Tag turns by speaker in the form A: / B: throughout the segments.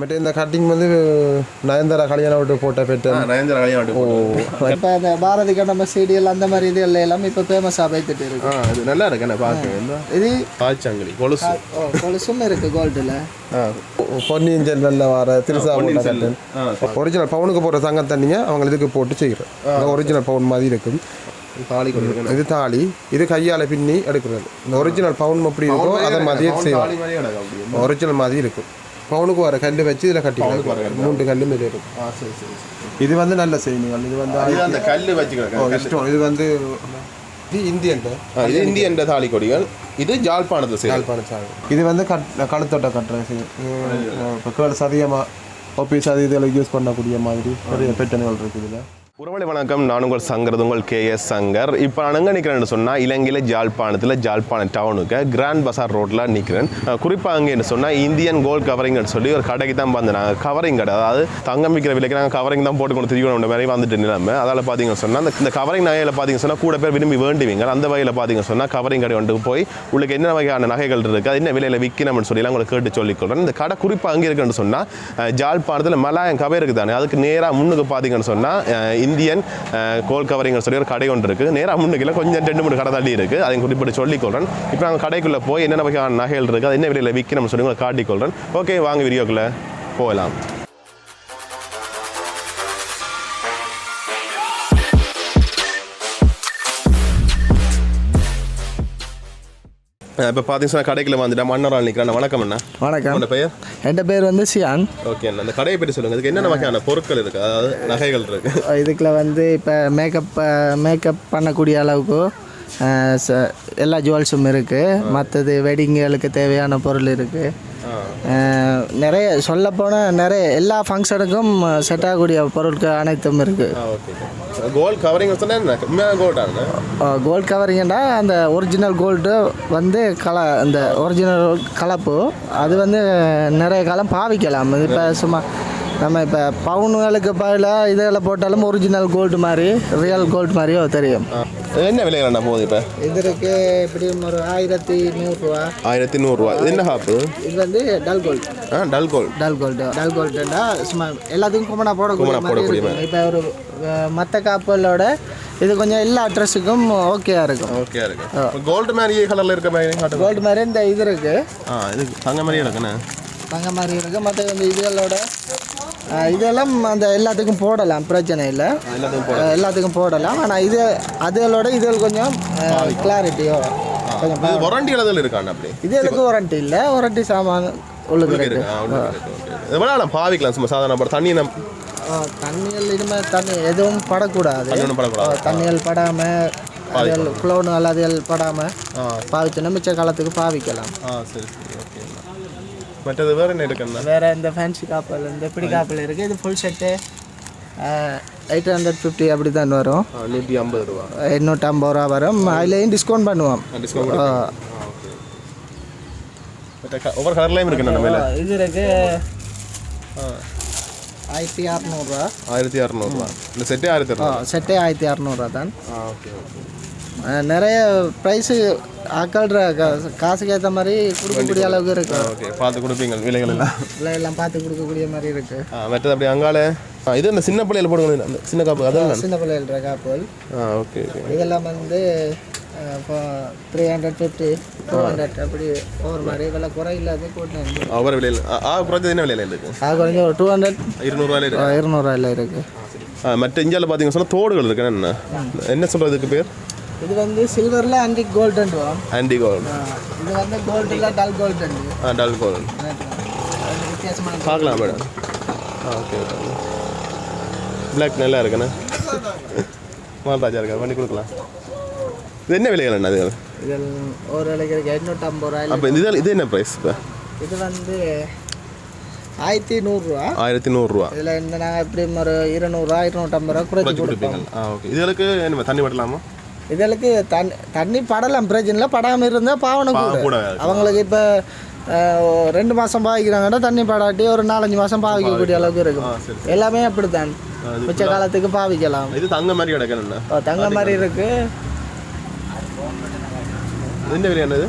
A: மற்ற இந்த கட்டிங் வந்து நயன்தாரா கல்யாணம் விட்டு போட்ட பெற்ற.
B: நயன்தாரா கல்யாணம்
C: இப்போ அந்த பாரதி கண்டம சீரியல் அந்த மாதிரி இது எல்லாம் இப்போ ஃபேமஸாக போய்த்துட்டு இருக்கு.
B: இது நல்லா இருக்கு என்ன பார்க்க இந்த
C: இது
B: ஆச்சங்கிலி கொலுசு.
C: ஓ கொலுசும் இருக்கு கோல்டில்
A: பொன்னியின் செல்வன்ல வர திருசா போட்ட கட்டன்
B: ஆ
A: ஒரிஜினல் பவுனுக்கு போடுற தங்க தண்ணிங்க அவங்க இதுக்கு போட்டு செய்கிறோம் ஒரிஜினல் பவுன் மாதிரி இருக்கும்.
B: தாலி
A: இது தாலி இது கையால பின்னி எடுக்கிறது. இந்த ஒரிஜினல் பவுன் எப்படி இருக்கோ அதை மாதிரியே செய்வோம் ஒரிஜினல் மாதிரி இருக்கும். பவுனுக்கு வர கல் வச்சு இதில் கட்டிக்கலாம். மூன்று கல் மேலே இருக்கும். இது வந்து நல்ல செய்திகள். இது வந்து
B: அந்த கல்லு வச்சு கிடக்கு
A: இஷ்டம். இது வந்து இது இந்தியன்
B: இது இந்திய என்ற தாலி கொடிகள் இது ஜாழ்ப்பாணத்தை செய்யும்
A: யாழ்ப்பாணம் சாகு இது வந்து கட் கழுத்தொட்டை கட்டுற இப்போ கேள் சதியமாக ஆஃபீஸ் அது இதில் யூஸ் பண்ணக்கூடிய மாதிரி நிறைய பெட்டன்கள் இருக்குது இதில்.
B: உறவழி வணக்கம். நான் உங்கள் சங்கரது உங்கள் கே எஸ் சங்கர். இப்போ நான் எங்கே நிற்கிறேன்னு சொன்னால் இலங்கையில் ஜாழ்ப்பாணத்தில் ஜாழ்ப்பாணம் டவுனுக்கு கிராண்ட் பசார் ரோட்டில் நிற்கிறேன் குறிப்பாக அங்கே என்ன சொன்னால் இந்தியன் கோல்ட் கவரிங்னு சொல்லி ஒரு கடைக்கு தான் வந்து நாங்கள் கவரிங் கடை. அதாவது தங்கம் விற்கிற விலைக்கு நாங்கள் கவரிங் தான் போட்டு கொண்டு திரிக்கணும் மாதிரி வந்துட்டு நிலைமை. அதால் பார்த்தீங்கன்னு சொன்னால் அந்த இந்த கவரிங் நகையில் பார்த்தீங்கன்னு சொன்னால் கூட பேர் விரும்பி வேண்டுவீங்க. அந்த வகையில் பார்த்தீங்கன்னு சொன்னால் கவரிங் கடை கொண்டு போய் உங்களுக்கு என்ன வகையான நகைகள் இருக்குது அது என்ன விலையில் விற்கணும்னு சொல்லி உங்களுக்கு கேட்டு சொல்லிக்கொள்கிறேன் இந்த கடை குறிப்பாக அங்கே இருக்குன்னு சொன்னால் ஜாழ்ப்பாணத்தில் மலாயம் கவை இருக்குது தானே அதுக்கு நேராக முன்னுக்கு பார்த்தீங்கன்னு சொன்னால் இந்தியன் கோல் கவரிங்னு சொல்லி ஒரு கடை ஒன்று இருக்குது நேராக முன்னுக்குள்ள கொஞ்சம் ரெண்டு மூணு கடை தள்ளி இருக்குது அதை குறிப்பிட்டு சொல்லிக்கொள்கிறேன் இப்போ நாங்கள் கடைக்குள்ளே போய் என்னென்ன வகையான நகைகள் இருக்குது அது என்ன விலையில் விற்கணும்னு சொல்லி உங்களை காட்டிக்கொள்கிறேன் ஓகே வாங்க வீடியோக்குள்ளே போகலாம். இப்போ பார்த்தீங்கன்னா கடைக்குள்ள வந்துட்டா மன்னரால் நிற்கிறேன் வணக்கம் அண்ணா.
C: வணக்கம்.
B: உங்களோட பெயர்?
C: என் பேர் வந்து சியான்.
B: ஓகே அண்ணா அந்த கடையை பற்றி சொல்லுங்கள் இதுக்கு என்னென்ன வகையான பொருட்கள் இருக்குது அதாவது நகைகள் இருக்குது
C: இதுக்குள்ள வந்து இப்போ மேக்கப் மேக்கப் பண்ணக்கூடிய அளவுக்கு எல்லா ஜுவல்ஸும் இருக்குது மற்றது வெட்டிங்களுக்கு தேவையான பொருள் இருக்குது நிறைய சொல்லப்போனால் நிறைய எல்லா ஃபங்க்ஷனுக்கும் செட் ஆகக்கூடிய பொருட்கள் அனைத்தும் இருக்குது
B: கோல்ட் கவரிங் சொன்னா என்ன? உண்மையான கோல்ட்
C: கோல்டு கவரிங்கன்னா அந்த ஒரிஜினல் கோல்டு வந்து கல அந்த ஒரிஜினல் கலப்பு. அது வந்து நிறைய காலம் பாவிக்கலாம். இப்போ சும்மா நம்ம இப்போ பவுனுகளுக்கு பதிலாக இதில் போட்டாலும் ஒரிஜினல் கோல்டு மாதிரி ரியல் கோல்டு மாதிரியோ தெரியும்.
B: என்ன விலைகள் அண்ணா போகுது இப்போ?
C: இதற்கு எப்படியும் ஒரு ஆயிரத்தி நூறுரூவா.
B: ஆயிரத்தி நூறுரூவா. இது என்ன ஹாப்பு
C: இது வந்து டல் கோல்டு
B: ஆ dull gold
C: dull gold dull கோல்டுன்னா சும்மா எல்லாத்துக்கும் குமனா போடக்கூடிய மாதிரி
B: போடக்கூடிய
C: இருக்கும். இப்போ ஒரு மற்ற காப்புகளோட இது கொஞ்சம் எல்லா ட்ரெஸ்ஸுக்கும் ஓகேயா இருக்கும்.
B: ஓகே இருக்கு. கோல்டு மாதிரி கலரில் இருக்க மாதிரி
C: கோல்டு மாதிரி இந்த இது இருக்குது
B: ஆ இது தங்க மாதிரியே இருக்குண்ணே.
C: தங்க மாதிரி இருக்குது மற்ற வந்து இதுகளோட இதெல்லாம் அந்த எல்லாத்துக்கும் போடலாம் பிரச்சனை இல்லை.
B: எல்லாத்துக்கும்
C: போடலாம். ஆனால் இது அதுகளோட இதுகள் கொஞ்சம் கிளாரிட்டியோ கொஞ்சம்
B: இது வாரண்டி அப்படி?
C: இதுகளுக்கு வாரண்டி இல்லை? வாரண்டி சாமான் உள்ளுக்கு இருக்கு.
B: இது பாவிக்கலாம் சும்மா சாதாரண தண்ணி நம்ம
C: தண்ணிகள் இனிமேல் தண்ணி எதுவும் படக்கூடாது. தண்ணிகள் படாமல் அதுகள் குளோனு அதுகள் படாமல் பாவிச்சோன்னா மிச்ச காலத்துக்கு பாவிக்கலாம்.
B: ஆ சரி சரி. மற்றது வேறு என்ன இருக்குண்ணா
C: வேறு இந்த ஃபேன்சி காப்பல் இந்த பிடி காப்பல் இருக்குது இது full set eight hundred fifty அப்படி தான் வரும்.
B: நூற்றி ஐம்பது ரூபா.
C: எண்ணூற்றி ஐம்பது ரூபா வரும். அதுலேயும் டிஸ்கவுண்ட் பண்ணுவோம்.
B: ஒவ்வொரு கலர்லேயும் இருக்குண்ணா நம்ம
C: இது இருக்கு. ஆயிரத்தி அறநூறுவா
B: ஆயிரத்தி இரநூறுவா இந்த செட்டே ஆயிரத்தி
C: செட்டே ஆயிரத்தி அறநூறுவா தான்.
B: Okay okay.
C: நிறைய ப்ரைஸு ஆக்கள்ற காசுக்கு ஏற்ற மாதிரி கொடுக்கக்கூடிய அளவுக்கு இருக்கு.
B: ஓகே பார்த்து கொடுப்பீங்க விலைகள் எல்லாம்.
C: இல்லை எல்லாம் பார்த்து கொடுக்கக்கூடிய மாதிரி இருக்கு.
B: ஆ மற்றது அப்படி அங்கால ஆ இது அந்த சின்ன பிள்ளையில போடுங்க அந்த சின்ன காப்பு அதான்
C: சின்ன பிள்ளைகள காப்பல்
B: ஆ ஓகே ஓகே.
C: இதெல்லாம் வந்து இப்போ three hundred fifty two hundred அப்படி ஒவ்வொரு மாதிரி. விலை குறையில்லாத போட்டு
B: ஒவ்வொரு விலையில் ஆ ஆ, குறைஞ்சது என்ன விலையில இருக்கு?
C: அது குறைஞ்ச ஒரு டூ ஹண்ட்ரட்
B: இருநூறுவாயில இருக்கு.
C: இருநூறுவாயில் இருக்குது
B: ஆ மற்ற இந்தியாவில் பார்த்தீங்கன்னா சொன்னால் தோடுகள் இருக்கு. என்ன என்ன? சொல்கிறதுக்கு பேர்?
C: இது வந்து சில்வரில் அண்டி கோல்டன் வரும்
B: ஆன்டி கோல்டு
C: இது வந்து கோல்டில் டல் கோல்டன்
B: ஆ டல் கோல்டு பார்க்கலாம் மேடம். ஆ ஓகே பிளாக் நல்லா இருக்குண்ணே. மால்ராஜா இருக்கா? பண்ணி கொடுக்கலாம். இது என்ன விலைகள் அது
C: இதில் ஒரு விலைக்கு இருக்கு எண்ணூற்றம்பது ரூபாயில்
B: அப்போ இது இது என்ன ப்ரைஸ் இப்போ?
C: இது வந்து ஆயிரத்தி நூறுரூவா
B: ஆயிரத்தி நூறுரூவா
C: இதில் இந்த நாங்கள் எப்படி ஒரு இருநூறுவா இருநூற்றம்பது ரூபா குறைச்சி
B: கொடுப்பீங்க ஆ ஓகே இதுகளுக்கு என்ன தண்ணி பட்டலாமா
C: இதற்கு தண்ணி தண்ணி படலாம் பிரச்சனை இல்லை படாமல் இருந்தால் பாவனை கூட.
B: கூட.
C: அவங்களுக்கு இப்போ ரெண்டு மாதம் பாவிக்கிறாங்கன்னா தண்ணி படாட்டி ஒரு நாலஞ்சு மாதம் பாவிக்கக்கூடிய அளவுக்கு இருக்கும். எல்லாமே அப்படித்தான். மிச்ச காலத்துக்கு பாவிக்கலாம்.
B: இது தங்க மாதிரி கிடக்கணுண்ணா
C: ஓ, தங்க மாதிரி இருக்கு.
B: இது என்ன விலை என்னது?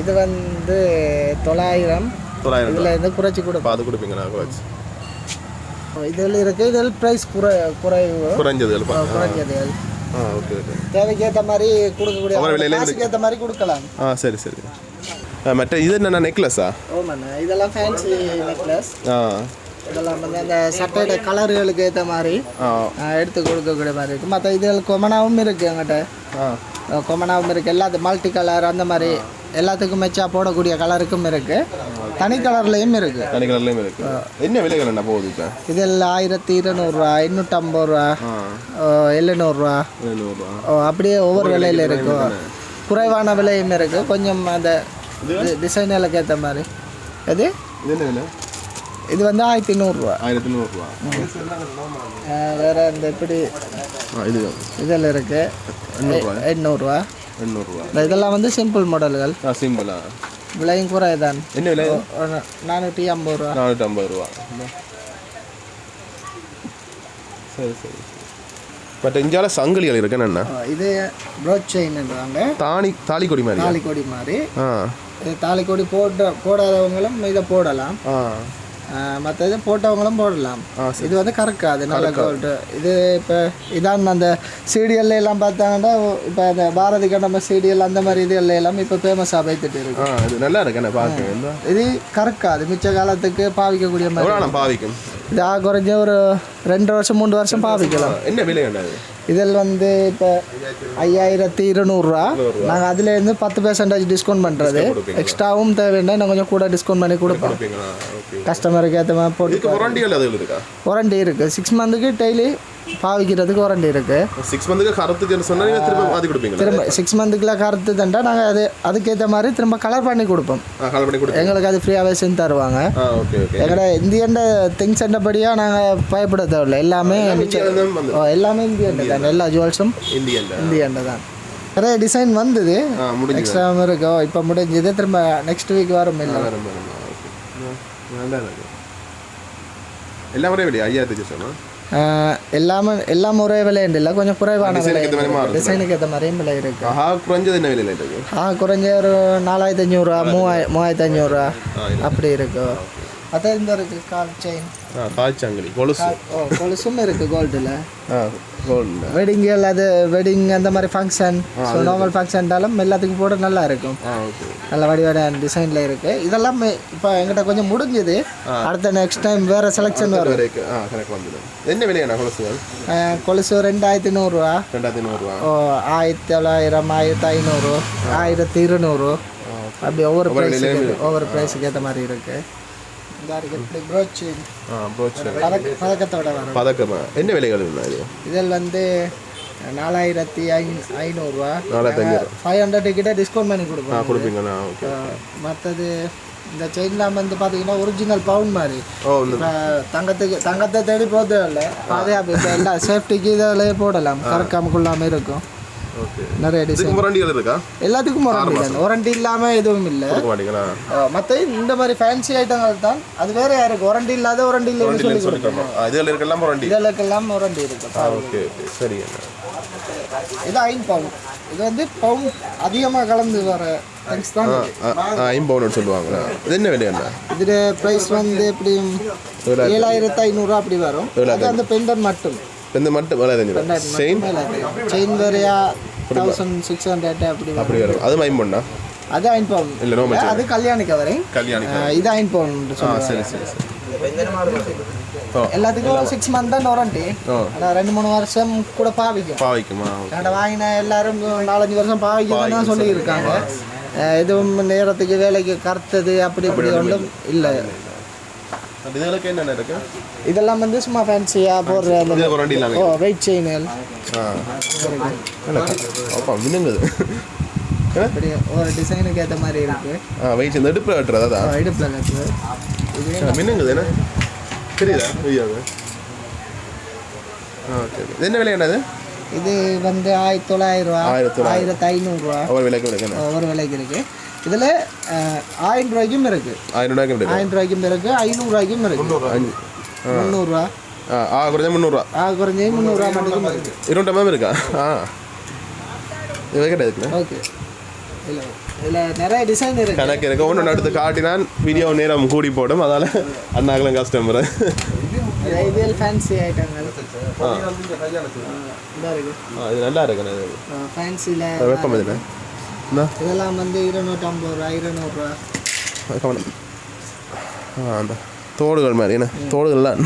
C: இது வந்து தொள்ளாயிரம்.
B: தொள்ளாயிரம்
C: இதில் இருந்து குறைச்சி கொடுப்போம்.
B: பார்த்து கொடுப்பீங்களா குறைச்சி.
C: இதில் இருக்குது இதில் ப்ரைஸ் குறை குறைவு.
B: குறைஞ்சது
C: குறைஞ்சது
B: ஓகே ஓகே.
C: தேவைக்கேற்ற மாதிரி கொடுக்கக்கூடிய மாதிரி கொடுக்கலாம்.
B: ஆ சரி சரி. மற்ற இது என்னென்ன நெக்லஸா
C: ஓமாண்ணா இதெல்லாம் ஃபேன்சி நெக்லஸ்
B: ஆ.
C: இதெல்லாம் வந்து அந்த சட்டையோட கலர்களுக்கு ஏற்ற மாதிரி எடுத்து கொடுக்கக்கூடிய மாதிரி இருக்குது மற்ற இதில் கொமனாவும் இருக்குது எங்கிட்ட
B: ஆ.
C: கொமனாவும் இருக்குது எல்லாத்து மல்டி கலர் அந்த மாதிரி எல்லாத்துக்கும் மெச்சா போடக்கூடிய கலருக்கும் இருக்குது தனி கலர்லேயும் இருக்குது
B: தனி கலர்லேயும் இருக்கு. என்ன விலைகள் என்ன போகுது இப்போ?
C: இதில் ஆயிரத்தி இருநூறுவா எண்ணூற்றம்பது ரூபா எழுநூறுவா
B: எழுநூறுவா
C: அப்படியே ஒவ்வொரு விலையில் இருக்கும். குறைவான விலையும் இருக்குது கொஞ்சம் அந்த டிசைனுகளுக்கு ஏற்ற மாதிரி. அது
B: இது என்ன விலை?
C: இது வந்து ஆயிரத்தி நூறுரூவா.
B: ஆயிரத்தி நூறுரூவா.
C: வேறு இந்த இப்படி
B: ஆ இது
C: இதில் இருக்குது
B: எண்ணூறுரூவா
C: எண்ணூறுரூவா இதெல்லாம் வந்து சிம்பிள் மாடல்கள்
B: சிம்பிளா
C: விலையும் குறைதான்
B: என்ன விலை
C: நானூற்றி ஐம்பது ரூபா
B: நானூற்றி ஐம்பது ரூபா சரி சரி பட் இந்தியால சங்கிலிகள் இருக்கு என்ன
C: இது ப்ரோச் செயின்ன்றாங்க
B: தாலி தாலி கொடி மாதிரி
C: தாலிக்கொடி மாதிரி
B: ஆ
C: இது தாலிக்கொடி போட போடாதவங்களும் இதை போடலாம்
B: ஆ
C: மற்ற இது போட்டவங்களும் போடலாம். இது வந்து கறக்காது நல்ல கோல்டு இது இப்போ இதான் அந்த சீரியல்ல எல்லாம் பார்த்தாங்கன்னா இப்போ இந்த பாரதி கண்டம சீரியல் அந்த மாதிரி இது எல்லாம் இப்போ ஃபேமஸாக வைத்துட்டு இருக்கு.
B: நல்லா இருக்கு
C: இது கறக்காது மிச்ச காலத்துக்கு பாவிக்கக்கூடிய மாதிரி.
B: பாவிக்கும்?
C: இது ஆக குறைஞ்ச ஒரு ரெண்டு வருஷம் மூணு வருஷம் பாவிக்கலாம்.
B: என்ன விலை
C: இதில் வந்து இப்போ ஐயாயிரத்தி இருநூறுவா நாங்கள் அதுலேருந்து பத்து பெர்சன்டேஜ் டிஸ்கவுண்ட் பண்ணுறது எக்ஸ்ட்ராவும் தேவைன்னா இன்னும் கொஞ்சம் கூட டிஸ்கவுண்ட் பண்ணி கொடுப்போம். கஸ்டமருக்கு ஏற்ற மாதிரி போட்டு வாரண்டி இருக்குது சிக்ஸ் மந்த்துக்கு டெய்லி பாவிக்கிறதுக்கு வாரண்டி இருக்குது
B: சிக்ஸ் மந்த்துக்கு கரத்துக்கு சொன்னா நீங்க திரும்ப மாற்றி கொடுப்பீங்களா?
C: திரும்ப சிக்ஸ் மந்த்துக்குள்ள கருத்து தண்டா நாங்கள் அது அதுக்கேற்ற மாதிரி திரும்ப கலர் பண்ணி கொடுப்போம்.
B: பண்ணி கொடுப்பீங்க.
C: எங்களுக்கு அது ஃப்ரீயாகவே செஞ்சு தருவாங்க. எங்களோட இந்தியன் திங்ஸ் என்னபடியாக நாங்கள் பயப்பட தேவையில்ல எல்லாமே எல்லாமே இந்தியன் தான் எல்லா ஜுவல்ஸும்
B: இந்தியன்
C: இந்தியன் தான். நிறைய டிசைன் வந்தது. எக்ஸ்ட்ரா இருக்கோ. இப்போ முடிஞ்சது. திரும்ப நெக்ஸ்ட் வீக் வரும் இல்லை.
B: நல்லா இருக்கு. எல்லா முறையும் விலையா? ஐயாயிரத்தி சொன்னா?
C: எல்லாமே எல்லாம் ஒரே விலையுண்டு இல்லை கொஞ்சம் குறைவான
B: டிசைனுக்கு ஏற்ற
C: மாதிரியும் விலை இருக்கு.
B: ஆஹா குறைஞ்சது என்ன விலையில் இருக்கு?
C: ஆ குறைஞ்ச ஒரு நாலாயிரத்தி அஞ்சூறுரூவா மூவாய் மூவாயிரத்தி அஞ்சூறுரூவா அப்படி இருக்கு. அதான் இந்த இருக்கு கால் செயின்
B: ஆ காய்ச்சாங்கலி கொலுசு.
C: ஓ கொலுசும் இருக்கு கோல்டில்
B: ஆ கோல்டு
C: வெட்டிங்கள் அது வெட்டிங் அந்த மாதிரி ஃபங்க்ஷன் ஸோ நார்மல் ஃபங்க்ஷன்டாலும் எல்லாத்துக்கும் போட நல்லா இருக்கும். நல்ல வடிவான டிசைனில் இருக்குது இதெல்லாம் இப்போ எங்கிட்ட கொஞ்சம் முடிஞ்சது. அடுத்த நெக்ஸ்ட் டைம் வேறு செலெக்ஷன் வரும்.
B: என்ன விலையாண்ணா கொலுசுகள்?
C: கொலுசு ரெண்டாயிரத்தி நூறுரூவா
B: ரெண்டாயிரத்தி நூறுரூவா
C: ஓ ஆயிரத்தி தொள்ளாயிரம் ஆயிரத்தி ஐநூறு ஆயிரத்தி இருநூறு அப்படி ஒவ்வொரு ப்ரைஸுக்கு ஒவ்வொரு ப்ரைஸுக்கு ஏற்ற மாதிரி இருக்குது
B: பதக்கமா? என்ன விலைகள்
C: இதில் வந்து நாலாயிரத்தி ஐநூறுரூவா ஃபைவ் ஹண்ட்ரட் கிட்ட டிஸ்கவுண்ட் பண்ணி கொடுப்போம்.
B: கொடுப்பீங்கண்ணா
C: மற்றது இந்த செயின்லாம் வந்து பார்த்தீங்கன்னா ஒரிஜினல் பவுன் மாதிரி. தங்கத்துக்கு தங்கத்தை தேடி போதே இல்லை. பாதுகாப்பு இப்போ எல்லாம் சேஃப்டிக்கு இதில் போடலாம். கறக்காம கொள்ளாமல் இருக்கும். நிறைய டிசைன்
B: வாரண்டிகள் இருக்கா?
C: எல்லாத்துக்கும் வாரண்டி தான் வாரண்டி இல்லாமல் எதுவும் இல்லை. மற்ற இந்த மாதிரி ஃபேன்சி ஐட்டங்கள் தான். அது வேற யாருக்கு? வாரண்டி இல்லாத வாரண்டி இல்லைன்னு சொல்லி
B: சொல்லிக்கணும் ஆ இதில் இருக்கலாம் வாரண்டி
C: இதெல்லாம் வாரண்டி இருக்கு
B: ஓகே ஓகே. சரி
C: இது ஐன் பவுன். இது வந்து பவுன் அதிகமாக கலந்து வர திங்ஸ் தான்.
B: ஐம்பவுன்னு சொல்லுவாங்களா. இது என்ன விலையாண்ணா
C: இதுல ப்ரைஸ் வந்து எப்படியும் ஏழாயிரத்து ஐநூறுரூவா அப்படி வரும். அது அந்த பெண்டன் மட்டும்.
B: இந்த மட்டும் வேலை தெரிஞ்சிடும் செயின்
C: செயின் வேறையா தௌசண்ட் சிக்ஸ் ஹண்ட்ரட் அப்படி
B: அப்படி வரும். அதுவும் ஐம்பொண்ணா
C: அது ஐன் பவுன்
B: இல்லை நோ
C: அது கல்யாணி கவரிங்
B: கல்யாணி
C: இது ஐன் பவுன்
B: சரி சரி சரி.
C: எல்லாத்துக்கும் சிக்ஸ் மந்த் தான் வாரண்டி ஆனால் ரெண்டு மூணு வருஷம் கூட பாவிக்கும்.
B: பாவிக்குமா?
C: என்கிட்ட வாங்கின எல்லாரும் நாலஞ்சு வருஷம் பாவிக்கும் தான் சொல்லியிருக்காங்க. எதுவும் நேரத்துக்கு வேலைக்கு கருத்தது அப்படி இப்படி ஒன்றும் இல்லை.
B: இதுகளுக்கு என்னென்ன இருக்கு?
C: இதெல்லாம் வந்து சும்மா ஃபேன்சியாக போடுற அந்த
B: இது வாரண்டி இல்லாமல்
C: ஓ வெயிட் செயின்கள்
B: ஆ. அப்பா
C: ஒரு டிசைனுக்கு ஏற்ற மாதிரி இருக்கு.
B: ஆ வெயிட் இந்த இடுப்பில் வெட்டுறது அதான்
C: இடுப்பில் கட்டு இது
B: மின்னுங்குது என்ன? தெரியுதா? ஐயாவு ஓகே என்ன விலை என்னது?
C: இது வந்து ஆயிரத்தி தொள்ளாயிரம் ரூபா. ஆயிரத்தி ஐநூறுரூவா
B: ஒவ்வொரு விலைக்கு
C: ஒரு விலைக்கு இருக்கு. இதில் ஆயிரம் ரூபாய்க்கும் இருக்கு.
B: ஆயிரம் ரூபாய்க்கு விலை
C: ஆயிரம் ரூபாய்க்கும் இருக்கு ஐநூறுரூவாய்க்கும் இருக்கு.
B: அஞ்சு
C: முந்நூறுரூவா
B: ஆ. குறைஞ்ச முந்நூறுரூவா
C: ஆ குறைஞ்சது முந்நூறுரூவா மட்டும் இருக்கு.
B: இருநூற்றம்பது இருக்கா? ஆ. இது கிடையாது
C: ஓகே. இல்லை இதில் நிறைய டிசைன் இருக்கு.
B: கணக்கு இருக்கு. ஒன்று எடுத்து காட்டினான் வீடியோ நேரம் கூடி போடும். அதால அண்ணாக்களும் கஸ்டமர்
C: இதில் ஃபேன்சி ஐட்டங்கள் இந்த இருக்கு.
B: இது நல்லா இருக்குண்ணே இது
C: ஃபேன்சியில்
B: வெப்பம்
C: இதெல்லாம் வந்து இருநூற்றம்பது ரூபா இருநூறுவா
B: கவனம் அந்த தோடுகள் மாதிரி என்ன தோடுகள்லாம்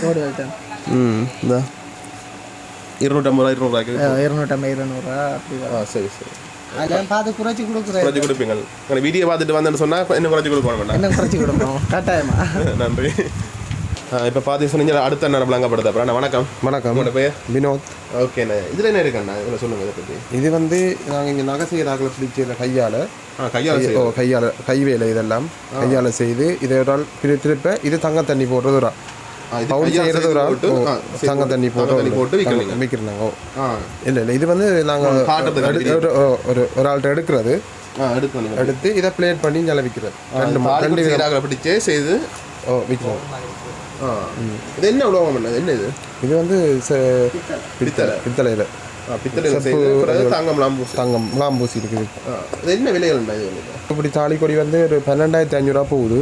C: தோடு ஐட்டம்
B: ம் இந்த இருநூற்றம்பது ரூபா இருநூறுவாய்க்கு
C: இருநூற்றம்பது இருநூறுவா அப்படி
B: ஆ சரி சரி
C: அதெல்லாம் பார்த்து குறைச்சி கொடுக்குறேன்
B: குறைச்சி கொடுப்பீங்க வீடியோ பார்த்துட்டு வந்தேன்னு சொன்னால் இன்னும் குறைச்சி கொடுக்க வேண்டாம்
C: என்ன குறைச்சி கொடுப்போம் கட்டாயமா
B: நன்றி இப்போ பார்த்து சொன்னீங்க அடுத்த என்ன விளங்கப்படுது அப்புறம் வணக்கம்.
A: வணக்கம்.
B: உங்களோட பேர்
A: வினோத்.
B: ஓகேண்ணே இதில் என்ன இருக்குண்ணா இதில் சொல்லுங்கள் இதை பற்றி
A: இது வந்து நாங்கள் இங்கே நகை செய்கிறார்கள் பிடிச்ச கையால்
B: கையால்
A: ஓ கையால் கைவேலை இதெல்லாம் கையால் செய்து இதை ஒரு திரு திருப்ப இது தங்க தண்ணி போடுறது ஒரு தங்க தண்ணி போட்டு
B: விற்கிறீங்க
A: இல்லை இல்லை இது வந்து நாங்கள் ஒரு ஒரு ஆள்கிட்ட எடுக்கிறது. எடுத்து இதை பிளேட் பண்ணி நில விற்கிறது ரெண்டு ரெண்டு
B: பிடிச்சே செய்து
A: ஓ விற்கிறோம்
B: இது என்ன உலகம் பண்ணது? என்ன இது?
A: இது வந்து ச-
B: பித்தளை.
A: பித்தளையில்.
B: செய்து தங்கம்
A: தங்கம் லாம்பூசி இருக்குது.
B: என்ன வந்து
A: இப்படி தாலி கொடி வந்து ஒரு பன்னெண்டாயிரத்தி ஐநூறுரூவா போகுது.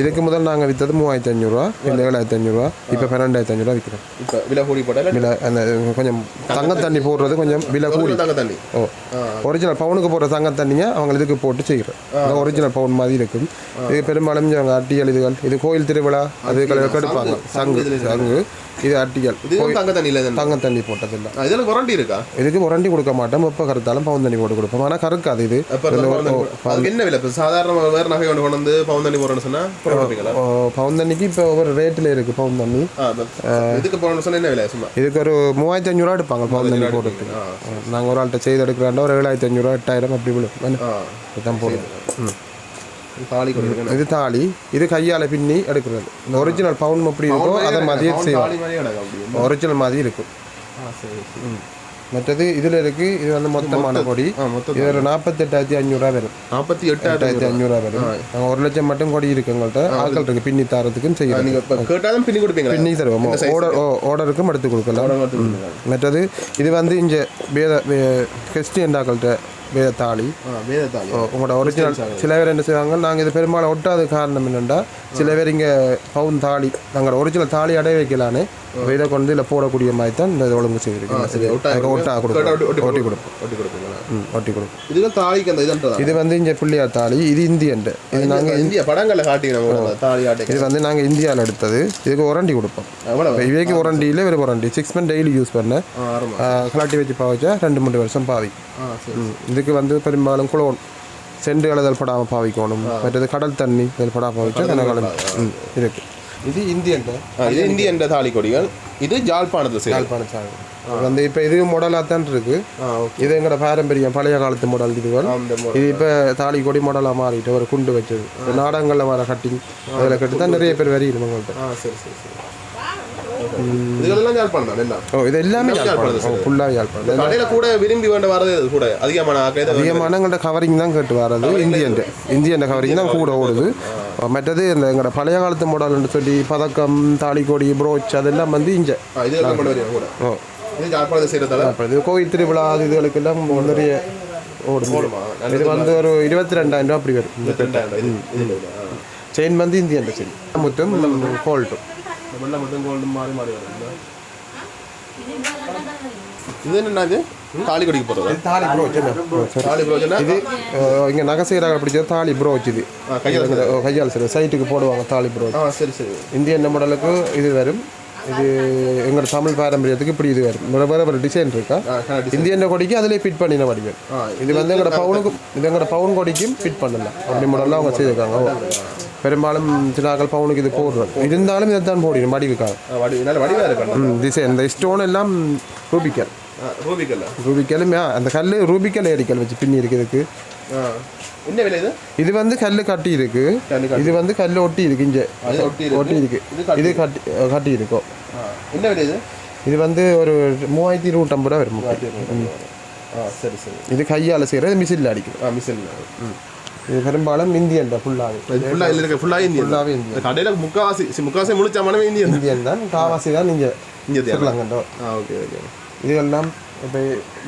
A: இதுக்கு முதல் நாங்கள் விற்றது மூவாயிரத்தி ஐநூறுரூவா இல்லை ஏழாயிரத்தி ஐநூறுரூவா இப்போ பன்னெண்டாயிரத்தி ஐநூறுரூவா விற்கிறோம்
B: இப்போ விலை கூடி போட்டால்
A: விலை அந்த கொஞ்சம் தங்க தண்ணி. போடுறது கொஞ்சம் விலை கூடி.
B: தங்க தண்ணி.
A: ஓ ஒரிஜினல் பவுனுக்கு போடுற தங்க தண்ணியை அவங்க இதுக்கு போட்டு செய்கிறோம் ஒரிஜினல் பவுன் மாதிரி இருக்கும். இது பெரும்பாலும் அட்டிகள் இதுகள். இது கோயில் திருவிழா அதுகளுக்கு எடுப்பாங்க சங்கு. சங்கு இது அட்டிகள்.
B: இது தங்க தண்ணியில் இது
A: தங்க தண்ணி போட்டதில்லை.
B: இதில் குரண்டி இருக்கா
A: இதுக்கு உரண்டி கொடுக்க மாட்டோம். எப்போ கருத்தாலும் பவுன் தண்ணி போட்டு கொடுப்போம். ஆனால் கறக்காது இது.
B: என்ன விலை? இப்போ சாதாரண வேறு நகை கொண்டு கொண்டு வந்து பவுன் தண்ணி போடணும்னு சொன்னால்
A: பவுன் தண்ணிக்கு இப்போ ஒவ்வொரு ரேட்டில் இருக்குது பவுன் தண்ணி.
B: இதுக்கு போடணும்னு சொன்னால் என்ன விலை சும்மா?
A: இதுக்கு ஒரு மூவாயிரத்தி ஐநூறுரூவா எடுப்பாங்க பவுன் தண்ணி போடுறதுக்கு. நாங்கள் ஒரு ஆள்கிட்ட செய்து எடுக்கிறாண்டா ஒரு ஏழாயிரத்தி ஐநூறுரூவா எட்டாயிரம் அப்படி விழும். இதுதான் போடுவோம் ம்.
B: தாலி கொடுக்குறேன்
A: இது தாலி. இது கையால் பின்னி எடுக்கிறது. இந்த ஒரிஜினல் பவுன் எப்படி இருக்கோ அதை மாதிரியே செய்வோம் ஒரிஜினல் மாதிரி இருக்கும்.
B: ஆ சரி.
A: ம். மற்றது இதில் இருக்கு இது வந்து மொத்தமான கொடி.
B: ஆ மொத்தம்
A: இது ஒரு நாற்பத்தெட்டாயிரத்தி ஐநூறுரூவா வரும்.
B: நாற்பத்தி எட்டாயிரத்தி
A: ஐநூறுரூவா வரும். நாங்கள் ஒரு லட்சம் மட்டும் கொடி இருக்கு எங்கள்கிட்ட ஆட்கள் இருக்கு பின்னி தாரத்துக்குன்னு செய்யணும்
B: நீங்கள் கேட்டாலும் பின்னி கொடுப்பீங்களா?
A: பின்னி தருவோம். ஆர்டர் ஓர்டருக்கும் எடுத்து கொடுக்கலாம். மற்றது இது வந்து இங்கே வேத கிறிஸ்டியன் டாக்கள்கிட்ட வேத தாலி
B: வேத தாலி
A: உங்களோட ஒரிஜினல் சில பேர் என்ன செய்வாங்க நாங்கள் இது பெரும்பாலும் ஒட்டாத காரணம் என்னென்னா சில பேர் இங்கே பவுன் தாலி நாங்கள் ஒரிஜினல் தாலி அடைய வைக்கலான்னு இதை கொண்டு இதில் போடக்கூடிய மாதிரி தான் இந்த ஒழுங்கு செய்திருக்கோம் ஒட்டா கொடுப்போம் ஒட்டி கொடுப்போம்.
B: ஒட்டி கொடுப்பீங்களா?
A: ம் ஒட்டி கொடுப்போம்.
B: இதுக்கு தாலிக்கு அந்த
A: இது வந்து இங்கே பிள்ளையார் தாலி இது இந்தியன் இது நாங்கள்
B: இந்திய படங்களில் காட்டி நம்ம தாலி ஆட்டை.
A: இது வந்து நாங்கள் இந்தியாவில் எடுத்தது. இதுக்கு உரண்டி கொடுப்போம். இவைக்கு உரண்டியில் வெறும் உரண்டி சிக்ஸ் மந்த் டெய்லி யூஸ் பண்ணேன்
B: ஆரம்பம்.
A: கலாட்டி வச்சு பாவிச்சா ரெண்டு மூணு வருஷம் பாவி. இதுக்கு வந்து பெரும்பாலும் குளோன். செண்டு இதில் படாமல் பாவிக்கணும். மற்றது கடல் தண்ணி இதில் படாமல் பாவிச்சா கனகாலம். ம் இருக்கு இது இந்தியன்
B: இது இந்திய என்ற தாலி கொடிகள். இது
A: யாழ்ப்பாண சாகு வந்து இப்போ இது மாடலாக தான் இருக்கு. இது எங்களோட பாரம்பரியம் பழைய காலத்து மாடல் இதுகள்.
B: அந்த
A: இது இப்போ தாலி கொடி மாடலாக மாறிட்டு ஒரு குண்டு வச்சது. நாடகங்களில் வர கட்டிங் அதில் கட்டி தான் நிறைய பேர் வரி இவங்கள்ட்ட
B: ஆ சரி சரி சரி. இதுகளெல்லாம் ஜாழ்ப்பாணம் தான் எல்லாம்
A: ஓ இது எல்லாமே யாழ்ப்பாணம்.
B: யாழ்ப்பாணம்
A: ஃபுல்லாக யாழ்ப்பாணம்.
B: கடையில் கூட விரும்பி வேண்ட வரது கூட அதிகமான
A: அதிகமான எங்கள்ட்ட கவரிங் தான் கேட்டு வர்றது இந்தியன் இந்தியன் கவரிங் தான் கூட ஓடுது. மற்றது இந்த எங்களோட பழைய காலத்து மாடல்னு சொல்லி பதக்கம் தாலிக்கொடி ப்ரோச் அதெல்லாம் வந்து இங்கே. ஓ.
B: இது
A: கோயில் திருவிழா அது இதுகளுக்கெல்லாம் நிறைய ஓடும்
B: ஓடுமா?
A: இது வந்து ஒரு இருபத்தி ரெண்டாயிரம் ரூபா அப்படி வரும்.
B: இருபத்தி ரெண்டாயிரம் இது இது இல்லை ஆ.
A: செயின் வந்து இந்தியன் செயின் முத்தும் கோல்ட்டும்
B: வெள்ளை மட்டும் கோல்டு மாறி மாறி வரும்? இது என்ன இது தாலி கொடிக்கு போகிறதா
A: தாலி ப்ரோச்
B: தாலி பிரோஜனா
A: இது இங்க நகை செய்கிறாங்க பிடிச்சது தாலி ப்ரோச் இது
B: கையால
A: கையால் சரி சைட்டுக்கு போடுவாங்க தாலி ப்ரோச்
B: ஆ சரி சரி
A: இந்தியன் மாடலுக்கு இது வரும் இது எங்களோட தமிழ் பாரம்பரியத்துக்கு இப்படி இது வரும் வேறு வேறு வேறு டிசைன் இருக்கா இந்தியன் கொடிக்கு அதிலே ஃபிட் பண்ணின வடிவம்
B: ஆ
A: இது வந்து எங்களோட பவுனுக்கும் இது எங்களோட பவுன் கொடிக்கும் ஃபிட் பண்ணலாம் அப்படி மாடலாம் அவங்க செய்திருக்காங்க. பெரும்பாலும் சிலாக்கள் பவுனுக்கு இது போடுறோம் இருந்தாலும் இதை தான் போடணும் வடிவுக்காக
B: வடிவாக இருக்கணும்
A: ம் இந்த ஸ்டோன் எல்லாம் ரூபிக்கல்
B: ரூபிக்கல்ல
A: ரூபிக்கலும் அந்த கல் ரூபிக்கல் ஏரிக்கல் வச்சு பின்னி இருக்கு இதுக்கு.
B: ஆ என்ன விலை இது?
A: இது வந்து கல் கட்டி இருக்கு. இது வந்து கல் ஒட்டி இருக்கு இங்கே.
B: ஒட்டி இருக்கு. இது கட்டி.
A: கட்டி இருக்கும்
B: ஆ என்ன விலை இது?
A: இது வந்து ஒரு மூவாயிரத்தி இருநூற்றம்பது ரூபா வரும்
B: சரி சரி.
A: இது கையால் செய்கிறது மிஷினில் அடிக்கும்
B: ஆ மிஷின்
A: இது பெரும்பாலும் இந்தியன் தான் ஃபுல்லாகவே
B: ஃபுல்லாக இருக்க ஃபுல்லாக இந்தியன்.
A: ஃபுல்லாகவே இந்தியன்.
B: இந்த கடையில் முக்காவாசி முக்காவாசி முடிச்ச மனமே இந்தியன்.
A: இந்தியன் தான் காவாசி தான் நீங்கள்
B: தேவை.
A: சொல்லலாங்கண்டோ
B: ஆ ஓகே ஓகே
A: இதெல்லாம் இப்போ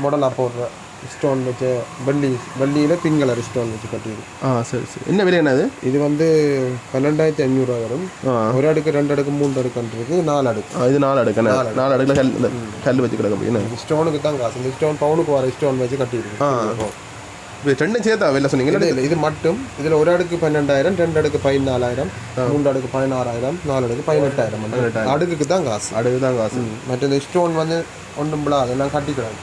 A: மாடலாக போடுற ஸ்டோன் வச்ச வெள்ளி வெள்ளியில் பிங்க் கலர் ஸ்டோன் வச்சு கட்டியிருக்கு
B: ஆ சரி சரி. என்ன விலை என்னது
A: இது வந்து பன்னெண்டாயிரத்தி ஐநூறுரூவா வரும். ஒரு அடுக்கு ரெண்டு அடுக்கு மூணு அடுக்குன்றது நாலு அடுக்கு.
B: இது நாலு அடுக்கு? நாலு அடுக்கில் கல் கல் வச்சு கிடக்கு
A: இந்த ஸ்டோனுக்கு தான் காசு. இந்த ஸ்டோன் பவுனுக்கு வர ஸ்டோன் வச்சு
B: இது ரெண்டும் சேர்த்தா வெளில சொன்னீங்களா
A: இல்லை இது மட்டும். இதில் ஒரு அடுக்கு பன்னெண்டாயிரம் ரெண்டு அடுக்கு பதினாலாயிரம் மூன்று அடுக்கு பதினாறாயிரம் நாலு அடுக்கு பதினெட்டாயிரம் அடுக்குக்கு தான் காசு.
B: அடுக்கு தான் காசு.
A: மற்ற இந்த ஸ்டோன் வந்து ஒன்றும் பிள்ளை அதெல்லாம் கட்டிக்கிறாங்க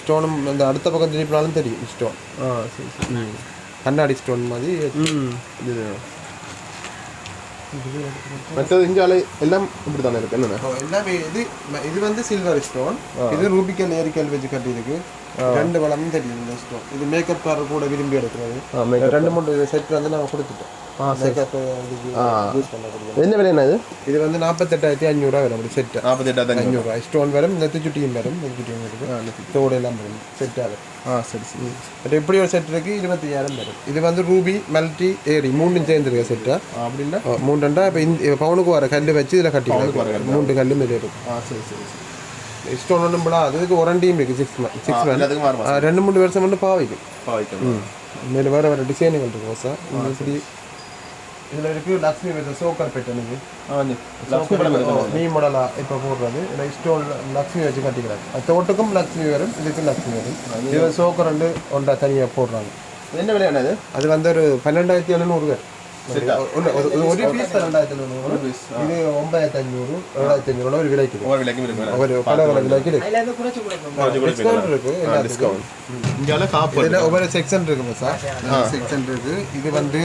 A: ஸ்டோனும் அந்த அடுத்த பக்கம் திருப்பினாலும் தெரியும் ஸ்டோன் கண்ணாடி ஸ்டோன் மாதிரி.
B: மற்றது இங்கால எல்லாம் இப்படி தானே இருக்கு
A: எல்லாமே இது இது வந்து சில்வர் ஸ்டோன் இது ரூபிக்கல் ஏரிக்கல் வச்சு கட்டியிருக்கு ரெண்டு வளமும் தெரியும் இந்த ஸ்டோன் இது மேக்கப் காரர் கூட விரும்பி எடுக்கிறது ரெண்டு மூணு செட் வந்து நாங்கள் கொடுத்துட்டோம்
B: என்ன விலை என்ன இது?
A: இது வந்து நாற்பத்தெட்டாயிரத்தி ஐநூறுரூவா வரும் அப்படி செட்டு
B: நாற்பத்தெட்டாயிரத்தி
A: ஐநூறுரூவா ஸ்டோன் வரும் நெத்திச்சுட்டியும் வரும் நெத்திச்சுட்டியும் இருக்கு தோடு எல்லாம் வரும் செட் ஆகும்
B: ஆ சரி சரி.
A: பட் எப்படி ஒரு செட் இருக்கு இருபத்தையாயிரம் வரும். இது வந்து ரூபி மல்டி ஏரி. மூணும் சேர்ந்துருக்க செட்டா
B: அப்படின்னா
A: மூணுண்டா இப்போ இந்த பவுனுக்கு வர கல் வச்சு இதில் கட்டி மூன்று கல்லும் இதில் இருக்கும்.
B: ஆ சரி சரி சரி.
A: ஸ்டோன் ஒன்றும் போல அதுக்கு ஒரண்டியும் இருக்கு. சிக்ஸ் மந்த் சிக்ஸ்
B: மாறுமா?
A: ரெண்டு மூணு வருஷம் மட்டும் பாவிக்கும்.
B: பாவிக்கணும்
A: மேலே வேறு வேறு டிசைனுகள் இருக்கு ஓசா இந்த இப்படி இதில் இருக்கு லக்ஷ்மி வித சோக்கர் பெட்டனுக்கு நீ மாடலா இப்போ போடுறது. இதில் ஸ்டோன் லக்ஷ்மி வச்சு கட்டிக்கிறாங்க. அது தோட்டுக்கும் லக்ஷ்மி வரும் இதுக்கும் லக்ஷ்மி வரும். இது சோக்கர் ரெண்டு ஒன்றா தனியாக போடுறாங்க.
B: என்ன விலை என்னது
A: அது வந்து ஒரு பன்னெண்டாயிரத்தி எழுநூறு பேர். ஒரு பீஸ் ரெண்டாயிரத்தி எழுநூறு. இது ஒன்பதாயிரத்தி ஐநூறு ஏழாயிரத்தி ஐநூறு ஒரு விலைக்கு ஒரு பல பல விலைக்கு
C: அதில் குறைச்சி கொடுக்கணும்
A: டிஸ்கவுண்ட் இருக்கு.
B: டிஸ்கவுண்ட்
A: இதுல ஒவ்வொரு செக்ஷன் இருக்கு சார் செக்ஷன் இருக்கு. இது வந்து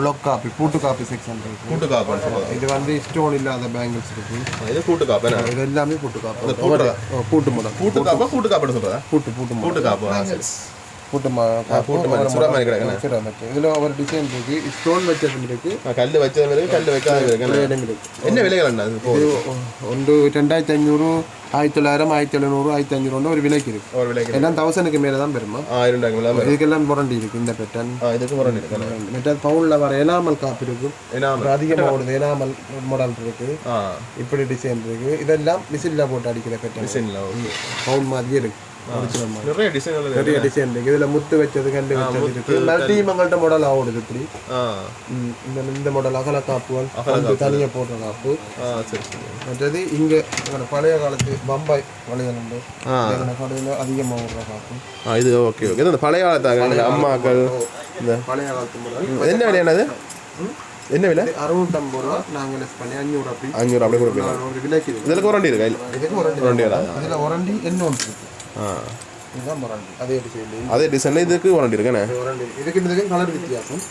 A: லொக் காப்பி பூட்டு காப்பி செக்ஷன் இருக்கு
B: கூட்டு காப்புன்னு சொல்லுவாங்க
A: இது வந்து ஸ்டோன் இல்லாத பேங்கிள்ஸ் இருக்கு
B: இது கூட்டு காப்பு என்ன
A: இது எல்லாமே பூட்டு காப்பு
B: இந்த பூட்டு
A: ஓ, பூட்டு முடம்
B: கூட்டு காப்பா கூட்டு காப்புன்னு சொல்றதா
A: பூட்டு பூட்டு முடம்
B: கூட்டு காப்பு ஆ, சரி
A: பூட்டு மா- காப்பு
B: பூட்டு மாதிரி,
A: ஒரு
B: சுறா மாதிரி
A: முடம்.
B: கிடக்குண்ணே.
A: சுறா மாதிரி. இதுல ஒரு டிசைன் இருக்கு. ஸ்டோன் வச்சது இருக்கு.
B: ஆ, கல்லு வச்சதும் இருக்கு கல்லு வைக்காத இருக்கு என்ன? விலைகள் அது
A: இது ஒன்று ரெண்டாயிரத்தி ஐநூறு ஆயிரத்தி தொள்ளாயிரம் ஆயிரத்தி எழுநூறு ஆயிரத்தி ஐநூறு ஒரு விலைக்கு இருக்கு.
B: ஒரு விலைக்கு
A: எல்லாம் தௌசண்ட்க்கு மேலே தான் பெருமா இதுக்கெல்லாம் முரண்டி இருக்கு இந்த பேட்டர்ன்
B: இதுக்கு இருக்கு
A: மெட்டல் பவுனில் வர எனாமல் காப்பு இருக்கு.
B: ஏன்னா
A: அப்புறம் அதிகமாக ஓடுது எனாமல் மாடல் இருக்கு.
B: ஆ.
A: இப்படி டிசைன் இருக்கு. இதெல்லாம் மிஷினில் போட்டு அடிக்கிற பேட்டர்ன்
B: டிசைன்ல
A: பவுன் மாதிரியே இருக்கு. original மாதிரி.
B: நிறைய இருக்கு
A: நிறைய டிசைன் இருக்கு. இதுல முத்து வச்சது கண்டு வச்சது இருக்கு. மல்டி மங்கள்ட்ட மாடல் ஓடுது இப்படி. இந்த இந்த மாடல் அகல காப்புகள் வந்து தனியாக போடுற காப்பு. மற்றது இங்க பழைய காலத்து பம்பாய் வளையல் உண்டு கடையில் அதிகமாக ஓடுற காப்பு.
B: ஆ இது ஓகே ஓகே இந்த பழைய காலத்தாக அம்மாக்கள். இந்த
A: பழைய காலத்து மாடல்
B: என்ன விலை என்னது என்ன விலை?
A: அறுநூற்றம்பது ரூபா. நாங்கள் லெஸ் பண்ணி அஞ்சூறு அப்படி.
B: அஞ்சூறு அப்படியே கொடுப்பீங்க
A: ஒரு விலைக்கு இருக்கு
B: இதில் குரண்டி இருக்கா? இல்லை
A: இதுக்கு
B: வராது
A: இதில் ஒரண்டி இன்னொன்று இருக்கு
B: ஆ
A: இதுதான் முரண்டி அதே டிசைன்
B: அதே டிசைன் இதுக்கு குரண்டி இருக்குண்ணே
A: ஒரண்டி இதுக்கு இதுக்கு கலர் வித்தியாசம்.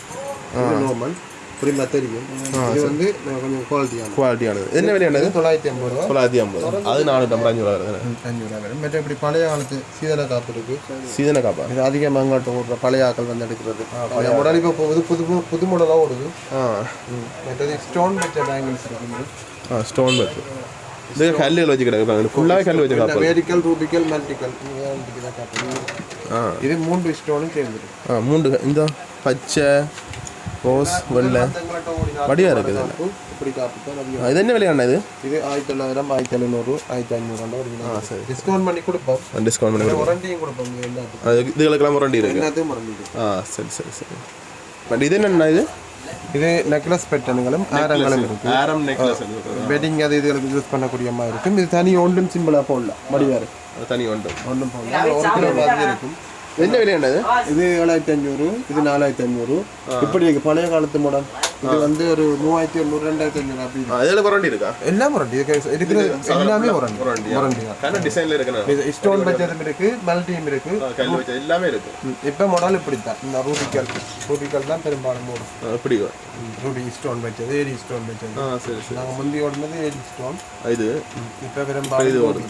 A: நார்மல் புரியுமா தெரியும். இது வந்து கொஞ்சம் குவாலிட்டியான
B: குவாலிட்டியானது என்ன விலை என்னது
A: தொள்ளாயிரத்தி ஐம்பது ரூபா.
B: தொள்ளாயிரத்தி ஐம்பது. அது அஞ்சூறு வருது
A: அஞ்சு ரூபா. வரும் மற்ற இப்படி பழைய காலத்து சீதன காப்பு இருக்கு.
B: சீதன காப்பா?
A: இது அதிகமாக அங்காட்ட ஓடுற பழைய ஆக்கள் வந்து எடுக்கிறது. பழைய மாடல் இப்போ போகுது புது புது மாடலாக ஓடுது. மற்றது ஸ்டோன் வச்ச பேங்கிள்ஸ் இருக்குது
B: ஆ ஸ்டோன் வச்சு வச்சு காப்பா
A: மேடிக்கல் ரூபிக்கல் மல்டிக்கல்
B: ஆ
A: இது மூன்று ஸ்டோனும் சேர்ந்துருக்கு
B: ஆ மூன்று இந்த பச்சை ரோஸ் வெள்ளை வடிவா இருக்குது ஆ, இது என்ன விலையாண்ணா இது
A: இது ஆயிரத்தி தொள்ளாயிரம் ஆயிரத்தி எழுநூறு ஆயிரத்தி ஐநூறு விலை சரி டிஸ்கவுண்ட் பண்ணி கொடுப்போம்
B: டிஸ்கவுண்ட் பண்ணி.
A: வாரண்டியும் கொடுப்போம்
B: இதுகளுக்கெல்லாம் முரண்டி இருக்கு ஆ சரி சரி சரி பட் இது என்னண்ணா இது
A: இது நெக்லஸ் பெட்டனுங்களும் ஆரங்களும் இருக்கு.
B: ஆரம் நெக்லஸ்
A: வெட்டிங் அது இதுகளுக்கு யூஸ் பண்ணக்கூடிய மாதிரி இருக்கும். இது தனி ஒன்றும் சிம்பிளாக போடலாம் மடிவாரு.
B: தனி ஒன்று
A: ஒன்றும் போடலாம் ஒரு கிலோ மாதிரி இருக்கும்.
B: என்ன விலையாண்ணா இது?
A: இது ஏழாயிரத்தி ஐநூறு இது நாலாயிரத்தி ஐநூறு. இப்படி இருக்கு பழைய காலத்து மாடல் இது வந்து ஒரு மூவாயிரத்தி எண்ணூறு ரெண்டாயிரத்தி ஐநூறு அப்படி இருக்கு.
B: இதுல முரண்டி இருக்கா?
A: எல்லாம் முரண்டி இதுக்கு இருக்கிறது எல்லாமே? முரண்டி தான்
B: கண்ண டிசைன்ல இருக்குண்ணா
A: இது ஸ்டோன் வச்சதும் இருக்கு மல்டியும் இருக்கு.
B: எல்லாமே இருக்கு.
A: இப்ப மாடல் இப்படித்தான். இந்த ரூபிக்கல் ரூபிக்கல் தான் பெரும்பாலும் ஓடும்
B: ஆ, இப்படி
A: ம், ரூபி ஸ்டோன் வச்சது ஏடி ஸ்டோன் வச்சது
B: ஆ சரி சரி.
A: நாங்க முந்தி ஓடுனது ஏடி ஸ்டோன்
B: இது.
A: இப்ப பெரும்பாலும்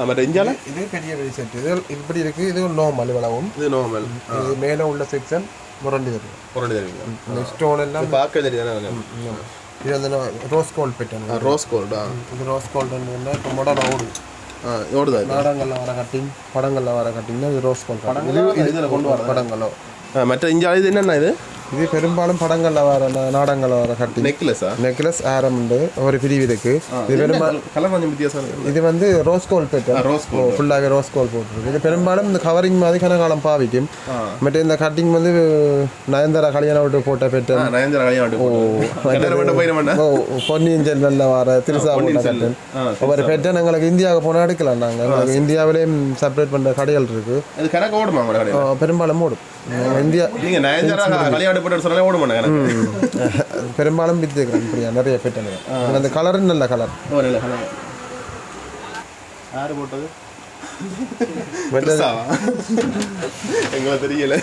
B: மற்ற இஞ்சால?
A: இது பெரிய பெரிய செட் இது இப்படி இருக்கு இது நார்மல் விளவும்.
B: இது நார்மல்
A: இது மேல உள்ள செக்ஷன் முரண்டி இருக்கு
B: முரண்டி தருவீங்க.
A: இந்த ஸ்டோன் எல்லாம்
B: பார்க்க தெரியுதானே
A: இது வந்து ரோஸ் கோல்ட் பெட்டன்
B: ரோஸ் கோல்டா
A: இது ரோஸ் கோல்ட் இப்போ ஓடுது
B: ஆ ஓடுதா இது?
A: நாடகங்கள்ல வர கட்டிங் படங்கள்ல வர கட்டிங் இது ரோஸ் கோல்ட்
B: படங்களா? இதுல கொண்டு
A: வர படங்களோ.
B: மற்ற இஞ்சால இது என்னண்ணா இது?
A: இது பெரும்பாலும் படங்கள்ல வர நாடகங்கள்ல வர கட்டி.
B: நெக்லஸா
A: நெக்லஸ் ஆரம் உண்டு. ஒரு பிரிவு இருக்கு இது பெரும்பாலும்
B: கலர் கொஞ்சம் வித்தியாசம் இருக்கு.
A: இது வந்து ரோஸ் கோல் பேட்டர்
B: ரோஸ்
A: ஃபுல்லாகவே ரோஸ் கோல் போட்டிருக்கு. இது பெரும்பாலும் இந்த கவரிங் மாதிரி கனகாலம் பாவிக்கும். மற்ற இந்த கட்டிங் வந்து நயன்தாரா கல்யாணம் விட்டு போட்ட பேட்டர்
B: நயன்தாரா கல்யாணம்
A: ஓ பொன்னியின் செல்வன்ல வர திருசா போட்ட கட்டன். ஒவ்வொரு பேட்டர்ன் எங்களுக்கு இந்தியாவுக்கு போனால் எடுக்கலாம் நாங்கள் இந்தியாவிலேயும் செப்பரேட் பண்ணுற கடைகள் இருக்கு. பெரும்பாலும் ஓடும். இந்தியா
B: நீங்க நயன்தாரா போட்டு சொன்னாலே ஓட மாட்டேன் கணக்கு
A: பெரும்பாலும் வித்துக்கிறேன் இப்படியா நிறைய பேட்டர்ன் அந்த கலரும் நல்ல கலர்
B: நல்ல கலர் யாரு போட்டது? எங்களை தெரியல.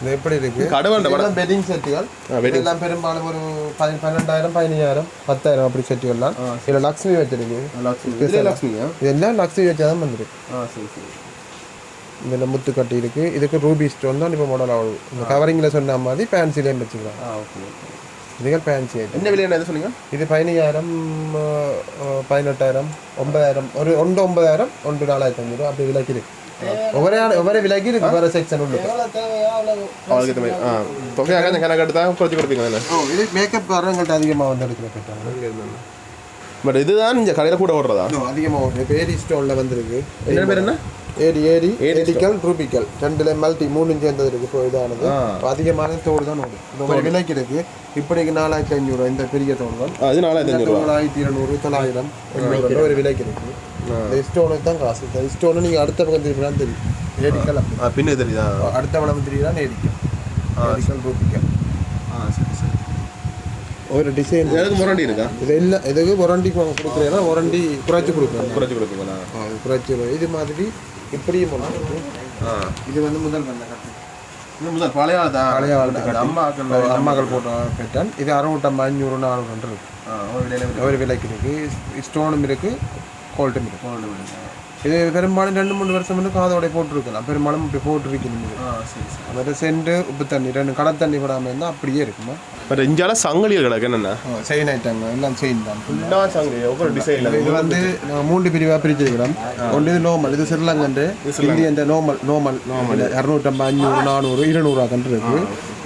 A: இது எப்படி இருக்கு?
B: கடவுண்ட படம்.
A: பெட்டிங் செட்டுகள் இதெல்லாம் பெரும்பாலும் ஒரு பன்னெண்டாயிரம் பதினஞ்சாயிரம் பத்தாயிரம் அப்படி செட்டுகள்லாம் இதில் லக்ஷ்மி வச்சிருக்கு.
B: இதுல லக்ஷ்மியா
A: இதெல்லாம் லக்ஷ்மி வச்சாதான் வந்துருக்கு.
B: ஆ சரி சரி.
A: இதில் முத்து கட்டி இருக்கு. இதுக்கு ரூபி ஸ்டோன் தான் இப்போ மாடல் ஆகுது. இந்த கவரிங்கில் சொன்ன மாதிரி ஃபேன்சிலேயும் வச்சுக்கலாம். இதுகள் ஃபேன்சி ஐட்டம்
B: என்ன விலை என்ன சொன்னீங்க?
A: இது பதினஞ்சாயிரம் பதினெட்டாயிரம் ஒன்பதாயிரம். ஒரு ஒன்று ஒன்பதாயிரம் ஒன்று நாலாயிரத்தி ஐநூறு அப்படி விலைக்கு இருக்கு ஒவ்வொரு ஒவ்வொரு விலைக்கு இருக்கு. வேறு செக்ஷன் உள்ள
B: அவளுக்கு ஆ. குறைச்சி கொடுப்பீங்க தானே
A: இது மேக்கப் காரங்கள்ட்ட அதிகமாக வந்து எடுக்கிற
B: பட் இதுதான் இந்த கடையில் கூட ஓடுறதா?
A: அதிகமாக இப்போ ஏடி ஸ்டோனில் வந்திருக்கு.
B: என்ன பேர் என்ன?
A: ஏடி ஏடி ஏடிக்கல் ரூபிக்கல். ரெண்டுல மல்டி மூணு சேர்ந்தது இருக்கு இப்போ இதானது. அதிகமான தோடு தான் ஓடும். இந்த ஒரு விலைக்கு இருக்கு இப்படிக்கு நாலாயிரத்தி ஐநூறு இந்த பெரிய தோடுகள்.
B: இது நாலாயிரத்தி
A: இருநூறு தொள்ளாயிரம் ஒரு விலைக்கு இருக்கு இந்த ஸ்டோனுக்கு தான் காசு. இந்த ஸ்டோனு நீங்கள் அடுத்த பக்கம் திரும்பினா தெரியும். ஏடிக்கல்
B: பின்னு தெரியுதா?
A: அடுத்த படம் தெரியுதான் ஏடிக்கல் ஏடிக்கல் ரூபிக்கல்.
B: ஆ சரி சரி.
A: ஒரு டிசைன்
B: எனக்கு முரண்டி இருக்கா?
A: இது இல்லை இதுக்கு ஒரண்டி கொடுக்குறேன்னா ஒரண்டி குறைச்சி கொடுக்குறேன்
B: குறைச்சி கொடுப்பீங்களா?
A: குறைச்சி இது மாதிரி இப்படியும் ஒன்று இது வந்து முதல் வந்த கட்டு.
B: இது முதல் பழைய ஆள் தான்
A: பழைய
B: அந்த அம்மாக்கள்
A: அம்மாக்கள் போட்ட பெட்டன் இது அறுநூற்றம்பது அஞ்சூறு நானூறு இருக்கு.
B: ஆ ஒரு
A: விலைக்கு இருக்கு. ஸ்டோனும் இருக்கு கோல்ட்டும் இருக்கு. இது பெரும்பாலும் ரெண்டு மூணு வருஷம் வந்து காதோட போட்டிருக்கலாம். பெரும்பாலும் இப்படி போட்டிருக்கணும்.
B: ஆ சரி சரி.
A: அதாவது சென்ட் உப்பு தண்ணி ரெண்டு கடல் தண்ணி விடாமல் இருந்தால் அப்படியே இருக்குமா?
B: பட் இஞ்சால சங்கிலிகள் கிடக்கு என்னென்ன
A: செயின் ஐட்டங்க எல்லாம் செயின் தான்
B: ஃபுல்லாக சங்கிலி ஒவ்வொரு டிசைனில்
A: இது வந்து மூன்று பிரிவாக பிரிச்சிருக்கிறோம் ஒன்று இது நோமல் இது சிறிலங்கன்று இந்தியன் நோமல் நோமல் நோமல் இரநூற்றம்பது அஞ்சூறு நானூறு இருநூறுவா கன்று இருக்கு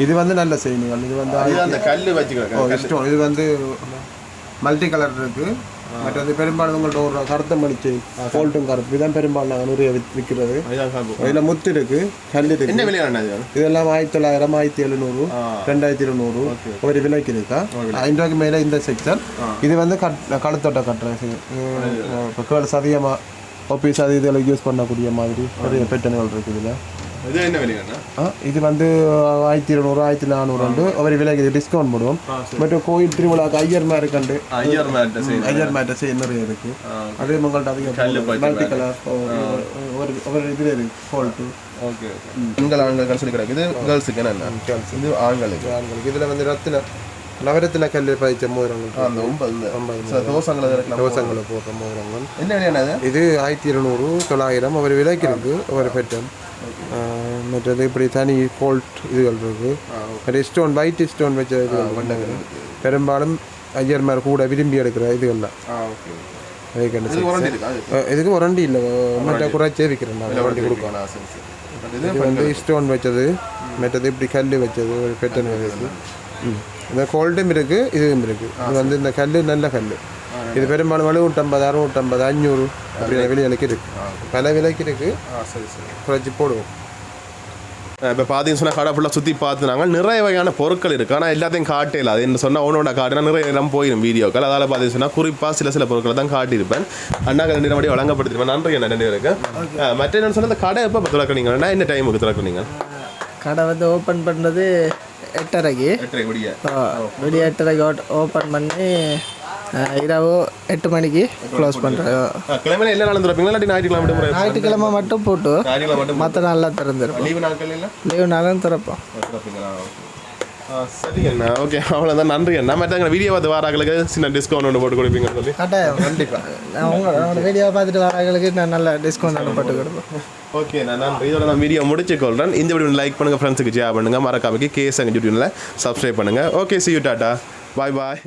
A: இது வந்து நல்ல செய்திகள் இது வந்து
B: அந்த கல் வச்சு கிடக்கு
A: ஓ, ஸ்டோன் இது வந்து மல்டி கலர் இருக்கு மற்றது பெரும்பாலும் உங்கள்ட்ட ஒரு கருத்த மணிச்சை கோல்ட்டும் கருப்பு இதான் பெரும்பாலும் நாங்கள் நிறைய விற்கிறது. இதில் முத்து இருக்கு கல் இருக்கு.
B: என்ன விலையான இது?
A: இதெல்லாம் ஆயிரத்தி தொள்ளாயிரம் ஆயிரத்தி எழுநூறு ரெண்டாயிரத்தி இருநூறு. ஒரு விலைக்கு இருக்கா? ஐந்து ரூபாய்க்கு மேலே இந்த செக்ஷன் இது வந்து கட் கழுத்தொட்டை கேர்ள்ஸ் அதிகமாக ஆஃபீஸ் அது இதில் யூஸ் பண்ணக்கூடிய மாதிரி நிறைய பெட்டன்கள் இருக்குது இதில்.
B: இது
A: இது வந்து ஆயிரத்தி இருநூறு ஆயிரத்தி நானூறு உண்டு ஒரு விலைக்கு இது டிஸ்கவுண்ட் போடுவோம். மற்றும் கோயில் திருவிழாக்கு ஐயர் மாதிரி கண்டு.
B: ஐயர் மேட்ட செய்யுது
A: ஐயர் மேட்டை செய்ய நிறைய இருக்கு. அது உங்கள்ட்ட அதிகம் மல்டி கலர் ஒரு ஒரு இதில் இருக்கு கோல்ட்டு
B: ஓகே பெண்கள் ஆண்கள் சொல்லி கிடக்கு. இது கேர்ள்ஸுக்கு என்ன இது ஆண்களுக்கு.
A: ஆண்களுக்கு. இதில் வந்து ரத்தின நவரத்தின கல் பதிச்ச மோதிரங்கள்
B: ஒன்பது தோசங்களை இருக்கலாம்
A: தோசங்களை போடுற மோதிரங்கள்.
B: என்ன விலையான இது?
A: இது ஆயிரத்தி இருநூறு தொள்ளாயிரம். ஒரு விலைக்கு இருக்கு. ஒரு பெட்டன் மற்றது இப்படி தனி கோல்ட் இதுகள் இருக்கு. மற்ற ஸ்டோன் ஒயிட் ஸ்டோன் வச்ச இதுகள் வண்டங்கள் பெரும்பாலும் ஐயர்மார் கூட விரும்பி எடுக்கிற
B: இது அது
A: அஹ் இதுக்கு ஒரண்டி இல்லை. மற்ற குறைச்சே விற்கிறேன் நான். ஒரண்டி
B: பட் இது
A: இது வந்து ஸ்டோன் வச்சது மற்றது இப்படி கல் வச்சது ஒரு பெட்டன் ம். இந்த கோல்டும் இருக்கு இதுவும் இருக்கு. இது வந்து இந்த கல் நல்ல கல் இது பெரும்பாலும் எழுநூற்றம்பது அறுநூற்றம்பது அஞ்சூறு அப்படி விலைகளுக்கு இருக்கு. பல விலைக்கு இருக்கு.
B: ஆ சரி சரி.
A: குறைச்சி போடுவோம்.
B: இப்போ பார்த்தீங்கன்னு சொன்னால் கடை ஃபுல்லாக சுற்றி பார்த்துனாங்க நிறைய வகையான பொருட்கள் இருக்குது ஆனால் எல்லாத்தையும் காட்டல அது என்ன சொன்னால் ஒன்னோட காட்டினா நிறைய நேரம் போயிடும் வீடியோக்கள். அதால் பார்த்தீங்கன்னு சொன்னால் குறிப்பாக சில சில பொருட்களை தான் காட்டியிருப்பேன். அண்ணாக்கு ரெண்டு மணி வழங்கப்படுத்திருப்பேன். நன்றி ரெண்டு பேருக்கு. ஆ, மற்ற என்னன்னு சொன்னால் இந்த கடை எப்போ திறக்குனீங்கன்னா என்ன டைமுக்கு திறக்குனீங்க
C: கடை வந்து ஓப்பன் பண்ணுறது எட்டரைக்கு.
B: எட்டரை முடிய
C: வெளியே எட்டரைக்கு ஓப்பன் பண்ணி இரவு எட்டு மணிக்கு க்ளோஸ் பண்ணுறோம்
B: கிழமையில எல்லா நாளும் திறப்பீங்களா இல்லாட்டி ஞாயிற்றுக்கிழமை
C: ஞாயிற்றுக்கிழமை மட்டும் போட்டு மற்ற நாளில் திறந்துருப்போம்.
B: லீவு நாட்கள்
C: லீவு நாளும் திறப்போம்.
B: சரி அண்ணா. ஓகே அவ்வளோதான் நன்றி அண்ணா. மற்ற வீடியோ பார்த்து வாராங்களுக்கு சின்ன டிஸ்கவுண்ட் ஒன்று போட்டு கொடுப்பீங்கன்னு சொல்லி.
C: கட்டாயம் கண்டிப்பாக நான் உங்களோட வீடியோவை பார்த்துட்டு வரவங்களுக்கு நான் நல்ல டிஸ்கவுண்ட் போட்டு கொடுப்போம்.
B: ஓகே நான் நன்றி. இதோட நான் வீடியோ முடிச்சுக்கொள்கிறேன் இந்த வீடியோ லைக் பண்ணுங்கள் ஃப்ரெண்ட்ஸுக்கு ஷேர் பண்ணுங்கள் மறக்காமக்கு கேஸ் அங்கே யூடியூப்ல சப்ஸ்கிரைப் பண்ணுங்கள் okay see you tata bye bye